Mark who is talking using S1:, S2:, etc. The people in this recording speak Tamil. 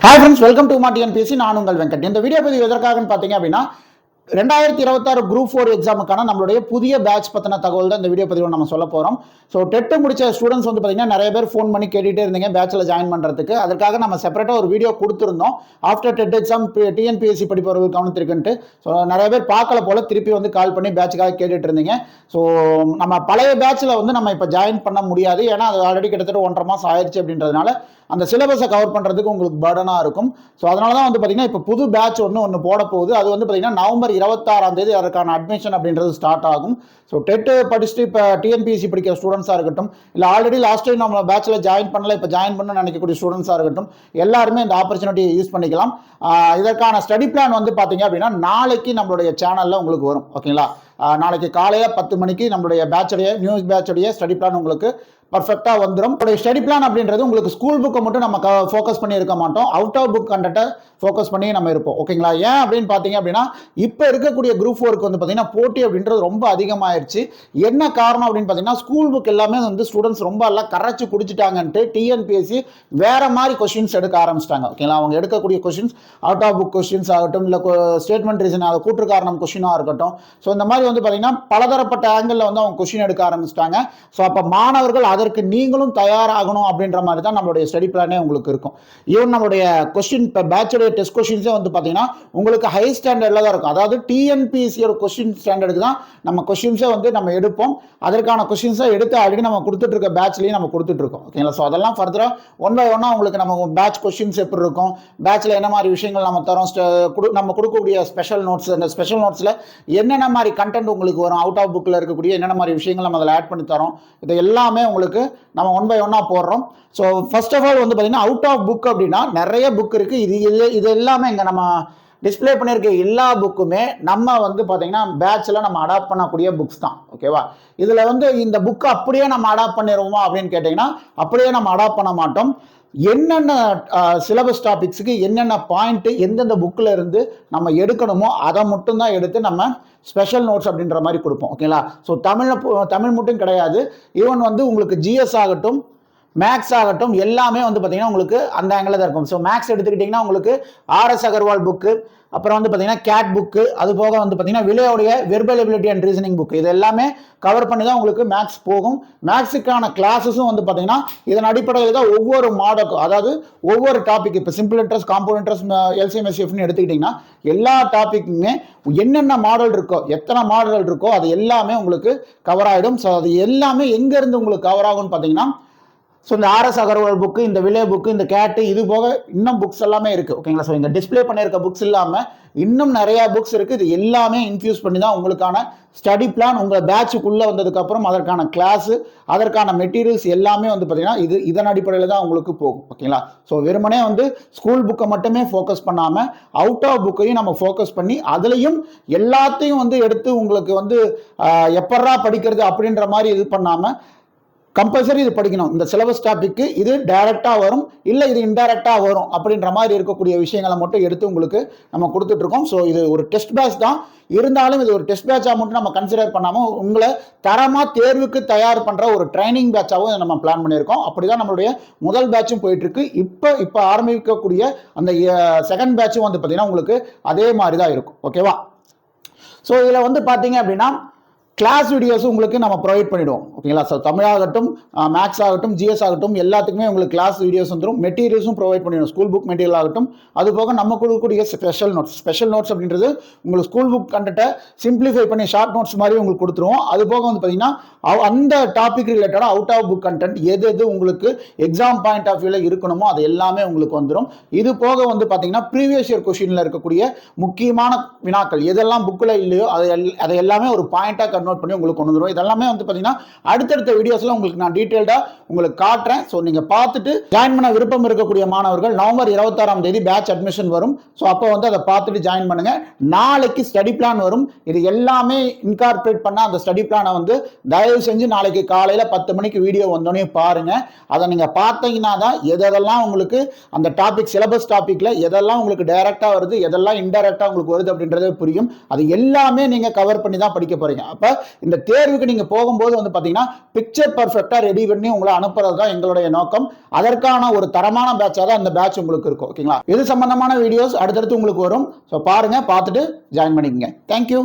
S1: ஹாய் ஃப்ரெண்ட்ஸ் வெல்கம் டு மா பேசி நான் உங்கள் வெங்கட். இந்த வீடியோ பதிவு எதற்காகன்னு பார்த்தீங்க அப்படின்னா ரெண்டாயிரத்தி இருபத்தாறு குரூப் ஃபோர் எக்ஸாமுக்கான நம்மளுடைய புதிய பேட்ச் பற்றின தகவல் தான் இந்த வீடியோ பதிவில் நம்ம சொல்ல போகிறோம் ஸோ டெட்டு முடிச்ச ஸ்டூடெண்ட்ஸ் வந்து பார்த்தீங்கன்னா நிறைய பேர் ஃபோன் பண்ணி கேட்டுகிட்டே இருந்தீங்க பேட்சில் ஜாயின் பண்ணுறதுக்கு அதற்காக நம்ம செப்பரேட்டாக ஒரு வீடியோ கொடுத்துருந்தோம். ஆஃப்டர் டெட் எக்ஸாம் டிஎன்பிஎஸ்சி படிப்பவர்கள் கவனித்திருக்குன்ட்டு ஸோ நிறைய பேர் பார்க்கல போல திருப்பி வந்து கால் பண்ணி பேட்சுக்காக கேட்டுட்டு இருந்தீங்க. ஸோ நம்ம பழைய பேட்சில் வந்து நம்ம இப்போ ஜாயின் பண்ண முடியாது. ஏன்னா அது ஆல்ரெடி கிட்டத்தட்ட ஒன்றரை மாதம் ஆயிடுச்சு அப்படின்றதுனால அந்த சிலபஸை கவர் பண்ணுறதுக்கு உங்களுக்கு பர்டனாக இருக்கும். ஸோ அதனால தான் வந்து பார்த்தீங்கன்னா இப்போ புது பேட்ச் ஒன்று ஒன்று போட போகுது. அது வந்து பார்த்தீங்கன்னா நவம்பர் இருபத்தாறாம் தேதி அதற்கான அட்மிஷன் அப்படின்றது ஸ்டார்ட் ஆகும். ஸோ டெட்டு படிச்சுட்டு இப்போ டிஎன்பிஎஸ்சி படிக்கிற ஸ்டூடெண்ட்ஸாக இருக்கட்டும் இல்லை ஆல்ரெடி லாஸ்ட் டைம் நம்ம பேச்சில் ஜாயின் பண்ணல இப்போ ஜாயின் பண்ண நினைக்கக்கூடிய ஸ்டூடெண்ட்ஸாக இருக்கட்டும் எல்லாருமே இந்த ஆப்பர்ச்சுனிட்டியை யூஸ் பண்ணிக்கலாம். இதற்கான ஸ்டடி பிளான் வந்து பார்த்தீங்க அப்படின்னா நாளைக்கு நம்மளுடைய சேனலில் உங்களுக்கு வரும். ஓகேங்களா நாளைக்கு காலையில் பத்து மணிக்கு நம்மளுடைய பேட்சுடைய நியூஸ் பேட்சுடைய ஸ்டடி பிளான் உங்களுக்கு பர்ஃபெக்டாக வந்துடும் உடைய ஸ்டடி பிளான் அப்படின்றது உங்களுக்கு ஸ்கூல் புக்கை மட்டும் நம்ம ஃபோக்கஸ் பண்ணி இருக்க மாட்டோம். அவுட் ஆஃப் புக் கண்டக்டை ஃபோக்கஸ் பண்ணி நம்ம இருப்போம். ஓகேங்களா ஏன் அப்படின்னு பார்த்தீங்க அப்படின்னா இப்போ இருக்கக்கூடிய குரூப் ஒர்க் வந்து பார்த்தீங்கன்னா போட்டி அப்படின்றது ரொம்ப அதிகமாயிருச்சு. என்ன காரணம் அப்படின்னு பார்த்தீங்கன்னா ஸ்கூல் புக் எல்லாமே வந்து ஸ்டூடெண்ட்ஸ் ரொம்ப எல்லாம் கரைச்சி குடிச்சிட்டாங்கன்ட்டு டிஎன்பிஎஸ்சி வேற மாதிரி கொஷின்ஸ் எடுக்க ஆரம்பிச்சிட்டாங்க. ஓகேங்களா அவங்க எடுக்கக்கூடிய questions out of book questions ஆகட்டும் இல்லை ஸ்டேட்மெண்ட் ரீசன் அதை கூற்று காரணம் கொஷினாக இருக்கட்டும். ஸோ இந்த மாதிரி வந்து பார்த்தீங்கன்னா பலதரப்பட்ட ஆங்கிளில் வந்து அவங்க கொஷின் எடுக்க ஆரம்பிச்சிட்டாங்க. ஸோ அப்போ மாணவர்கள் அதற்கு நீங்களும் தயாராகணும் அப்படின்ற மாதிரி தான் நம்மளுடைய ஸ்டடி பிளானே உங்களுக்கு இருக்கும். ஈவன் நம்மளுடைய கொஸ்டின் இப்போ பேட்சுடைய டெஸ்ட் கொஸ்டின்ஸே வந்து பார்த்தீங்கன்னா உங்களுக்கு ஹை ஸ்டாண்டர்டில் தான் இருக்கும். அதாவது டிஎன்பிஎஸ்சியோட கொஸ்டின் ஸ்டாண்டர்டுக்கு தான் நம்ம கொஸ்டின்ஸே வந்து நம்ம எடுப்போம். அதற்கான கொஸ்டின்ஸை எடுத்து ஆல்ரெடி நம்ம கொடுத்துட்டு இருக்க பேட்ச்லேயும் நம்ம கொடுத்துட்ருக்கோம் ஓகேங்களா ஸோ அதெல்லாம் ஃபர்தராக ஒன் பை ஒன்னாக உங்களுக்கு நம்ம பேட்ச் கொஸ்டின்ஸ் எப்படி இருக்கும்? பேட்ச்சில் என்ன மாதிரி விஷயங்கள் நம்ம தரோம்? ஸ்ட- குடு- நம்ம கொடுக்கக்கூடிய ஸ்பெஷல் நோட்ஸ் அந்த ஸ்பெஷல் நோட்ஸில் என்னென்ன மாதிரி கண்டென்ட் உங்களுக்கு வரும். அவுட் ஆஃப் புக்கில் இருக்கக்கூடிய என்னென்ன மாதிரி விஷயங்கள் நம்ம அதில் ஆட் பண்ணி தரோம். இது எல்லாமே உங்களுக்கு நம்ம ஒன் பை ஒன்னாக போடுறோம். ஸோ ஃபர்ஸ்ட் ஆஃப் ஆல் வந்து பார்த்தீங்கன்னா அவுட் ஆஃப் புக் அப்படின்னா நிறைய புக் இருக்குது இது இல்லை இது எல்லாமே இங்கே நம்ம டிஸ்பிளே பண்ணியிருக்க எல்லா புக்குமே நம்ம வந்து பார்த்தீங்கன்னா பேட்சில் நம்ம அடாப்ட் பண்ணக்கூடிய புக்ஸ் தான். ஓகேவா இதில் வந்து இந்த புக்கை அப்படியே நம்ம அடாப்ட் பண்ணிடுவோமா அப்படின்னு கேட்டிங்கன்னா அப்படியே நம்ம அடாப்ட் பண்ண மாட்டோம். என்னென்ன சிலபஸ் டாபிக்ஸுக்கு என்னென்ன பாயிண்ட்டு எந்தெந்த புக்கில் இருந்து நம்ம எடுக்கணுமோ அதை மட்டும்தான் எடுத்து நம்ம ஸ்பெஷல் நோட்ஸ் அப்படின்ற மாதிரி கொடுப்போம். ஓகேங்களா ஸோ தமிழில் தமிழ் மட்டும் கிடையாது. ஈவன் வந்து உங்களுக்கு ஜிஎஸ் ஆகட்டும் மேக்ஸ் ஆகட்டும் எல்லாமே வந்து பார்த்தீங்கன்னா உங்களுக்கு அந்த ஆங்கிளில் தான் இருக்கும். ஸோ மேக்ஸ் எடுத்துக்கிட்டிங்கன்னா உங்களுக்கு ஆர்எஸ் அகர்வால் புக்கு அப்புறம் வந்து பார்த்தீங்கன்னா கேட் புக்கு அது போக வந்து பார்த்தீங்கன்னா விலையோடைய verbal ability and reasoning book இது எல்லாமே கவர் பண்ணி தான் உங்களுக்கு மேக்ஸ் போகும். மேக்ஸுக்கான கிளாஸஸும் வந்து பார்த்தீங்கன்னா இதன் அடிப்படையில் தான் ஒவ்வொரு மாடலுக்கும் அதாவது ஒவ்வொரு டாபிக் இப்போ சிம்பிள் இன்ட்ரெஸ்ட் காம்பவுண்ட் இன்ட்ரெஸ்ட் எல்சிஎம்எஸ்எஃப்னு எடுத்துக்கிட்டிங்கன்னா எல்லா டாப்பிக்குமே என்னென்ன மாடல் இருக்கோ எத்தனை மாடல் இருக்கோ அது எல்லாமே உங்களுக்கு கவர் ஆகிடும் ஸோ அது எல்லாமே எங்கேருந்து உங்களுக்கு கவர் ஆகும்னு பார்த்தீங்கன்னா ஸோ இந்த ஆர்எஸ் அகர்வால் புக்கு இந்த விலே புக்கு இந்த கேட்டு இது போக இன்னும் புக்ஸ் எல்லாமே இருக்குது ஓகேங்களா ஸோ இந்த டிஸ்ப்ளே பண்ணியிருக்க புக்ஸ் இல்லாமல் இன்னும் நிறையா புக்ஸ் இருக்குது இது எல்லாமே இன்ஃபியூஸ் பண்ணி தான் உங்களுக்கான ஸ்டடி பிளான் உங்கள் பேட்சுக்குள்ளே வந்ததுக்கப்புறம் அதற்கான கிளாஸு அதற்கான மெட்டீரியல்ஸ் எல்லாமே வந்து பார்த்தீங்கன்னா இது இதன் அடிப்படையில் தான் உங்களுக்கு போகும். ஓகேங்களா ஸோ வெறுமனே வந்து ஸ்கூல் புக்கை மட்டுமே ஃபோக்கஸ் பண்ணாமல் அவுட் ஆஃப் புக்கையும் நம்ம ஃபோக்கஸ் பண்ணி அதுலேயும் எல்லாத்தையும் வந்து எடுத்து உங்களுக்கு வந்து எப்பட்றா படிக்கிறது அப்படின்ற மாதிரி இது பண்ணாமல் கம்பல்சரி இது படிக்கணும். இந்த சிலபஸ் டாபிக்கு இது டைரெக்டாக வரும் இல்லை இது இன்டைரக்டாக வரும் அப்படின்ற மாதிரி இருக்கக்கூடிய விஷயங்களை மட்டும் எடுத்து உங்களுக்கு நம்ம கொடுத்துட்ருக்கோம். ஸோ இது ஒரு டெஸ்ட் பேட்ச் தான். இருந்தாலும் இது ஒரு டெஸ்ட் பேட்சாக மட்டும் நம்ம கன்சிடர் பண்ணாமல் உங்களை தரமாக தேர்வுக்கு தயார் பண்ணுற ஒரு ட்ரைனிங் பேட்சாகவும் நம்ம பிளான் பண்ணியிருக்கோம். அப்படி தான் நம்மளுடைய முதல் பேட்சும் போயிட்டுருக்கு. இப்போ இப்போ ஆரம்பிக்கக்கூடிய அந்த செகண்ட் பேட்சும் வந்து பார்த்திங்கன்னா உங்களுக்கு அதே மாதிரி தான் இருக்கும். ஓகேவா ஸோ இதில் வந்து பார்த்தீங்க அப்படின்னா கிளாஸ் வீடியோஸ் உங்களுக்கு நம்ம ப்ரொவைட் பண்ணிடுவோம். ஓகேங்களா ஸோ தமிழாகட்டும் மேக்ஸ் ஆகட்டும் ஜிஎஸ் ஆகட்டும் எல்லாத்துக்குமே உங்களுக்கு கிளாஸ் வீடியோஸ் வந்துடும் மெட்டீரியல்ஸும் ப்ரொவைட் பண்ணிடும் ஸ்கூல் புக் மெட்டீரியல் ஆகட்டும். அது போக நம்ம கொடுக்கக்கூடிய ஸ்பெஷல் நோட்ஸ் ஸ்பெஷல் நோட்ஸ் அப்படின்றது உங்களுக்கு ஸ்கூல் புக் கண்டெட்டை சிம்பிளிஃபை பண்ணி ஷார்ட் நோட்ஸ் மாதிரி உங்களுக்கு கொடுத்துருவோம். அது போக வந்து பார்த்தீங்கன்னா அந்த டாபிக் ரிலேட்டடாக அவுட் ஆஃப் புக் கண்டென்ட் எது எது உங்களுக்கு எக்ஸாம் பாயிண்ட் ஆஃப் வியூவில் இருக்கணுமோ அது எல்லாமே உங்களுக்கு வந்துடும் இது போக வந்து பார்த்தீங்கன்னா ப்ரீவியஸ் இயர் கொஷினில் இருக்கக்கூடிய முக்கியமான வினாக்கள் எதெல்லாம் புக்கில் இல்லையோ அதை அதை எல்லாமே ஒரு பாயிண்ட்டாக கன்வெர்ட் பண்ணி உங்களுக்கு கொண்டு வந்துடும் இதெல்லாமே வந்து பார்த்தீங்கன்னா அடுத்தடுத்த வீடியோஸில் உங்களுக்கு நான் டீட்டெயில்டாக உங்களுக்கு காட்டுறேன். ஸோ நீங்கள் பார்த்துட்டு ஜாயின் பண்ண விருப்பம் இருக்கக்கூடிய மாணவர்கள் நவம்பர் இருபத்தாறாம் தேதி பேட்ச் அட்மிஷன் வரும். ஸோ அப்போ வந்து அதை பார்த்துட்டு ஜாயின் பண்ணுங்கள் நாளைக்கு ஸ்டடி பிளான் வரும். இது எல்லாமே இன்கார்பரேட் பண்ண அந்த ஸ்டடி பிளானை வந்து தயவு செஞ்சு நாளைக்கு காலையில் பத்து மணிக்கு வீடியோ வந்தோடனே பாருங்கள் அதை நீங்கள் பார்த்தீங்கன்னா தான் எதெல்லாம் உங்களுக்கு அந்த டாபிக் சிலபஸ் டாப்பிக்கில் எதெல்லாம் உங்களுக்கு டைரெக்டாக வருது எதெல்லாம் இன்டெரக்டாக உங்களுக்கு வருது அப்படின்றதே புரியும். அது எல்லாமே நீங்கள் கவர் பண்ணி தான் படிக்க போகிறீங்க அப்போ இந்த தேர்வுக்கு நீங்கள் போகும்போது வந்து பார்த்தீங்கன்னா பிக்சர் பர்ஃபெக்டாக ரெடி பண்ணி உங்களை அனுப்புறது தான் எங்களுடைய நோக்கம். அதற்கான ஒரு தரமான பேட்சாக தான் அந்த பேட்ச் உங்களுக்கு இருக்கும் ஓகேங்களா இது சம்பந்தமான வீடியோஸ் அடுத்தடுத்து உங்களுக்கு வரும். ஸோ பாருங்கள் பார்த்துட்டு ஜாயின் பண்ணிக்கங்க. தேங்க்யூ